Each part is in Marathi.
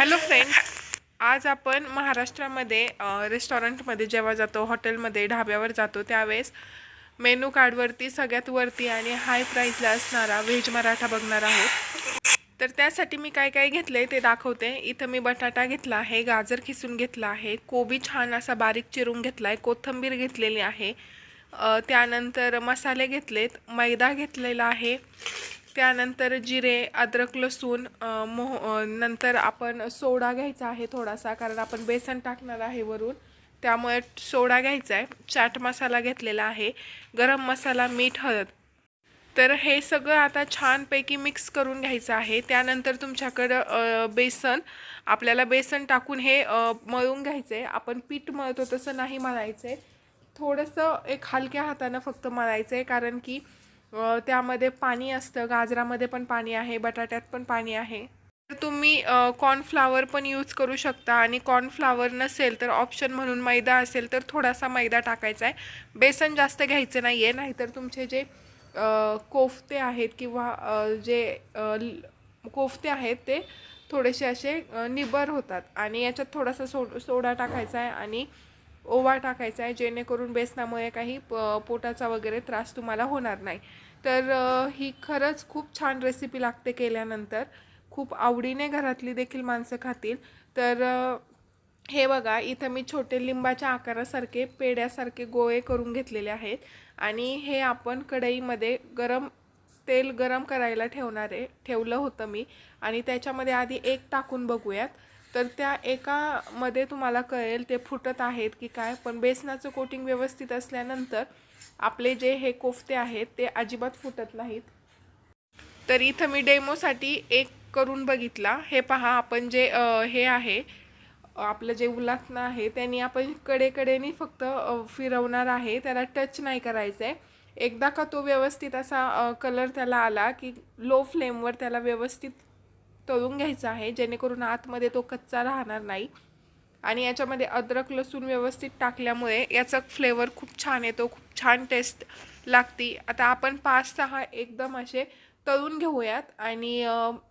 हॅलो फ्रेंड्स आज आपण महाराष्ट्रामध्ये रेस्टॉरंटमध्ये जेव्हा जातो हॉटेलमध्ये ढाब्यावर जातो त्यावेळेस मेनू कार्डवरती सगळ्यात वरती आणि हाय प्राईजला असणारा व्हेज मराठा बघणार आहोत. तर त्यासाठी मी काय काय घेतलं आहे ते दाखवते. इथं मी बटाटा घेतला आहे गाजर खिसून घेतला आहे कोबी छान असा बारीक चिरून घेतला आहे कोथिंबीर घेतलेली आहे. त्यानंतर मसाले घेतलेत मैदा घेतलेला आहे. त्यानंतर जिरे अद्रक लसूण मोह नंतर आपण सोडा घ्यायचा आहे थोडासा कारण आपण बेसन टाकणार आहे वरून. त्यामुळे सोडा घ्यायचा आहे. चाट मसाला घेतलेला आहे. गरम मसाला मीठ हळद. तर हे सगळं आता छानपैकी मिक्स करून घ्यायचं आहे. त्यानंतर तुमच्याकडं बेसन. आपल्याला बेसन टाकून हे मळून घ्यायचं आहे. आपण पीठ मळतो तसं नाही मळायचं आहे. थोडंसं एक हलक्या हातानं फक्त मळायचं आहे कारण की त्यामध्ये पाणी असतं. गाजरामध्ये पण पाणी आहे बटाट्यात पण पाणी आहे. तर तुम्ही कॉर्नफ्लावर पण यूज करू शकता आणि कॉर्नफ्लावर नसेल तर ऑप्शन म्हणून मैदा असेल तर थोडासा मैदा टाकायचा आहे. बेसन जास्त घ्यायचं नाही आहे नाहीतर तुमचे जे कोफते आहेत किंवा जे कोफते आहेत ते थोडेसे असे निबर होतात. आणि याच्यात थोडासा सो सोडा टाकायचा आहे आणि ओवा टाकायचा आहे जेणेकरून बेसनामुळे काही प- पोटाचा वगैरे त्रास तुम्हाला होणार नाही. तर ही खरंच खूप छान रेसिपी लागते केल्यानंतर. खूप आवडीने घरातली देखील माणसं खातील. तर हे बघा इथं मी छोटे लिंबाच्या आकारासारखे पेड्यासारखे गोळे करून घेतलेले आहेत. आणि हे आपण कढईमध्ये गरम तेल गरम करायला ठेवणार आहे ठेवलं होतं मी. आणि त्याच्यामध्ये आधी एक टाकून बघूयात. तर त्या एकामध्ये तुम्हाला कळेल ते फुटत आहेत की काय पण बेसनाचं कोटिंग व्यवस्थित असल्यानंतर आपले जे हे कोफ्ते आहेत ते अजिबात फुटत नाहीत. तर इथं मी डेमोसाठी एक करून बघितला. हे पहा आपण जे हे आहे आपलं जे उलाटणं आहे त्यांनी आपण कडेकडेनी फक्त फिरवणार आहे. त्याला टच नाही करायचं आहे एकदा का तो व्यवस्थित असा कलर त्याला आला की लो फ्लेमवर त्याला व्यवस्थित तळून घ्यायचा आहे जेणेकरून आतमध्ये तो कच्चा राहणार नाही. आणि याच्यामध्ये अद्रक लसूण व्यवस्थित टाकल्यामुळे याचा फ्लेवर खूप छान येतो खूप छान टेस्ट लागती. आता आपण पाच सहा एकदम असे तळून घेऊयात. आणि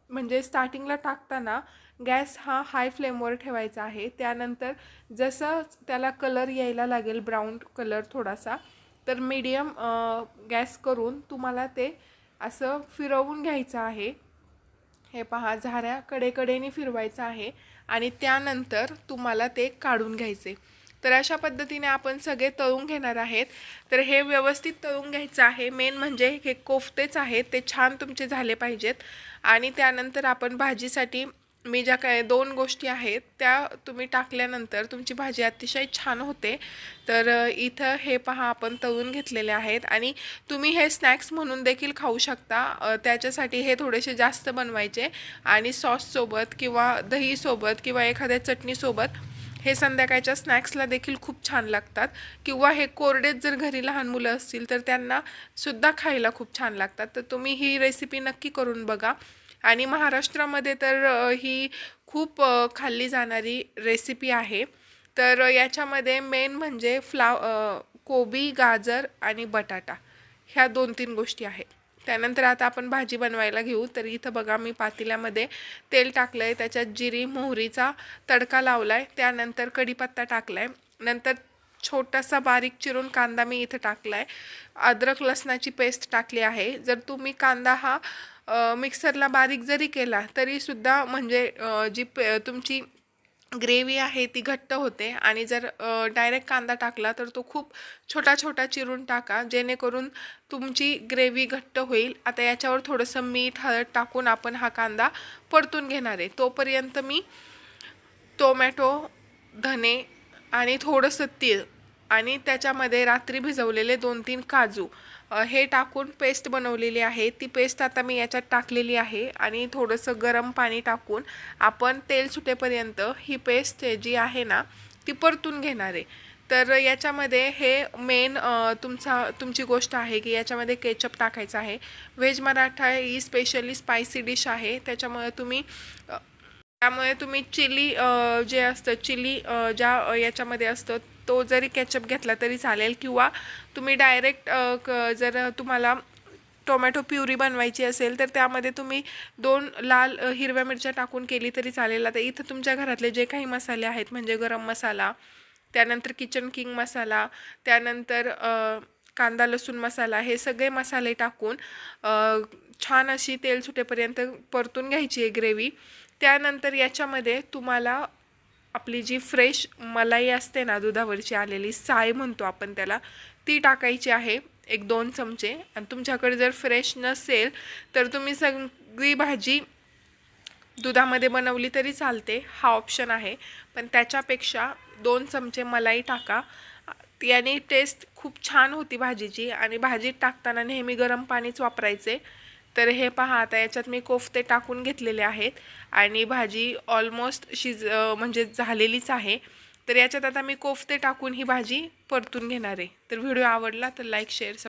म्हणजे स्टार्टिंगला टाकताना गॅस हा हाय फ्लेमवर ठेवायचा आहे. त्यानंतर जसं त्याला कलर यायला लागेल ब्राऊन कलर थोडासा तर मीडियम गॅस करून तुम्हाला ते असं फिरवून घ्यायचं आहे. हे पहा झाऱ्या कडेकडेने फिरवायचं आहे आणि त्यानंतर तुम्हाला ते काढून घ्यायचे. तर अशा पद्धतीने आपण सगळे तळून घेणार आहेत. तर हे व्यवस्थित तळून घ्यायचं आहे. मेन म्हणजे हे कोफ्तेच आहेत. ते छान तुमचे झाले पाहिजेत. आणि त्यानंतर आपण भाजीसाठी मी ज्या काय दोन गोष्टी आहेत त्या तुम्ही टाकल्यानंतर तुमची भाजी अतिशय छान होते. तर इथं हे पहा आपण तळून घेतलेले आहेत आणि तुम्ही हे स्नॅक्स म्हणून देखील खाऊ शकता. त्याच्यासाठी हे थोडेसे जास्त बनवायचे आणि सॉससोबत किंवा दहीसोबत किंवा एखाद्या चटणीसोबत हे संध्याकाळच्या स्नॅक्सला देखील खूप छान लागतात. किंवा हे कोरडेच जर घरी लहान मुलं असतील तर त्यांना सुद्धा खायला खूप छान लागतात. तर तुम्ही ही रेसिपी नक्की करून बघा. आणि महाराष्ट्रामध्ये तर ही खूप खाल्ली जाणारी रेसिपी आहे. तर याच्यामध्ये मेन म्हणजे फ्लाव कोबी गाजर आणि बटाटा ह्या दोन तीन गोष्टी आहेत. त्यानंतर आता आपण भाजी बनवायला घेऊ तर इथं बघा मी पातेल्यामध्ये तेल टाकलं आहे त्याच्यात जिरी मोहरीचा तडका लावला आहे त्यानंतर कढीपत्ता टाकला आहे नंतर छोटासा बारीक चिरून कांदा मी इथं टाकला आहे अद्रक लसणाची पेस्ट टाकली आहे. जर तुम्ही कांदा हा मिक्सरला बारीक जरी केला तरीसुद्धा म्हणजे जी पे तुमची ग्रेव्ही आहे ती घट्ट होते. आणि जर डायरेक्ट कांदा टाकला तर तो खूप छोटा छोटा चिरून टाका. जेणेकरून तुमची ग्रेव्ही घट्ट होईल. आता याच्यावर थोडंसं मीठ हळद टाकून आपण हा कांदा परतून घेणार आहे. तोपर्यंत मी टोमॅटो धने आणि थोडंसं तीळ आणि त्याच्यामध्ये रात्री भिजवलेले दोन तीन काजू हे टाकून पेस्ट बनवलेली आहे. ती पेस्ट आता मी याच्यात टाकलेली आहे आणि थोडंसं गरम पाणी टाकून आपण तेल सुटेपर्यंत ही पेस्ट जी आहे ना ती परतून घेणार आहे. तर याच्यामध्ये हे मेन तुमचा तुमची गोष्ट आहे की याच्यामध्ये केचप टाकायचं आहे. व्हेज मराठा ही स्पेशली स्पायसी डिश आहे. त्याच्यामुळे तुम्ही त्यामुळे तुम्ही चिली जे असतं चिली ज्या याच्यामध्ये असतं तो जरी कॅचअप घेतला तरी चालेल किंवा तुम्ही डायरेक्ट क जर तुम्हाला टोमॅटो प्युरी बनवायची असेल तर त्यामध्ये तुम्ही दोन लाल हिरव्या मिरच्या टाकून केली तरी चालेल. आता इथं तुमच्या घरातले जे काही मसाले आहेत म्हणजे गरम मसाला त्यानंतर किचन किंग मसाला त्यानंतर कांदा लसूण मसाला हे सगळे मसाले टाकून छान अशी तेल सुटेपर्यंत परतून घ्यायची आहे ग्रेव्ही. त्यानंतर याच्यामध्ये तुम्हाला आपली जी फ्रेश मलाई असते ना दुधावरची आलेली साय म्हणतो आपण त्याला ती टाकायची आहे एक दोन चमचे. आणि तुमच्याकडे जर फ्रेश नसेल तर तुम्ही सगळी भाजी दुधामध्ये बनवली तरी चालते हा ऑप्शन आहे. पण त्याच्यापेक्षा दोन चमचे मलाई टाका. याने टेस्ट खूप छान होती भाजीची. आणि भाजीत टाकताना नेहमी गरम पाणीच वापरायचे. तर हे पहा आता याच्यात मी कोफ्ते टाकून घेतलेले आहेत आणि भाजी ऑलमोस्ट शिज म्हणजे झालेलीच आहे. तर याच्यात आता मी कोफ्ते टाकून ही भाजी परतून घेणार आहे. तर व्हिडिओ आवडला तर लाईक शेअर